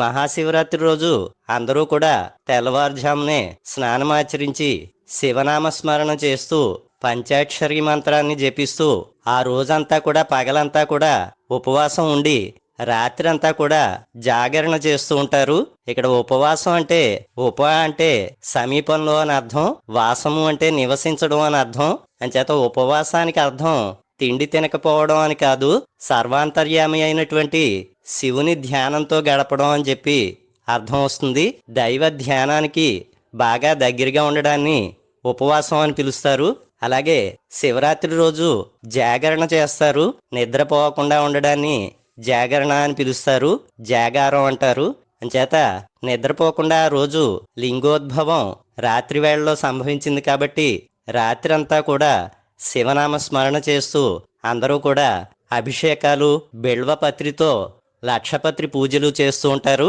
మహాశివరాత్రి రోజు అందరూ కూడా తెల్లవారుజామునే స్నానమాచరించి శివనామ స్మరణ చేస్తూ పంచాక్షరి మంత్రాన్ని జపిస్తూ ఆ రోజంతా కూడా పగలంతా కూడా ఉపవాసం ఉండి రాత్రి అంతా కూడా జాగరణ చేస్తూ ఉంటారు. ఇక్కడ ఉపవాసం అంటే ఉప అంటే సమీపంలో అని అర్థం వాసము అంటే నివసించడం అని అర్థం. అంచేత ఉపవాసానికి అర్థం తిండి తినకపోవడం అని కాదు సర్వాంతర్యామి అయినటువంటి శివుని ధ్యానంతో గడపడం అని చెప్పి అర్థం వస్తుంది. దైవ ధ్యానానికి బాగా దగ్గరగా ఉండడాన్ని ఉపవాసం అని పిలుస్తారు. అలాగే శివరాత్రి రోజు జాగరణ చేస్తారు. నిద్రపోకుండా ఉండడాన్ని జాగరణ అని పిలుస్తారు. జాగారం అంటారు. అంచేత నిద్రపోకుండా ఆ రోజు లింగోద్భవం రాత్రి వేళలో సంభవించింది కాబట్టి రాత్రంతా కూడా శివనామ స్మరణ చేస్తూ అందరూ కూడా అభిషేకాలు బిల్వపత్రితో లక్షపత్రి పూజలు చేస్తూ ఉంటారు.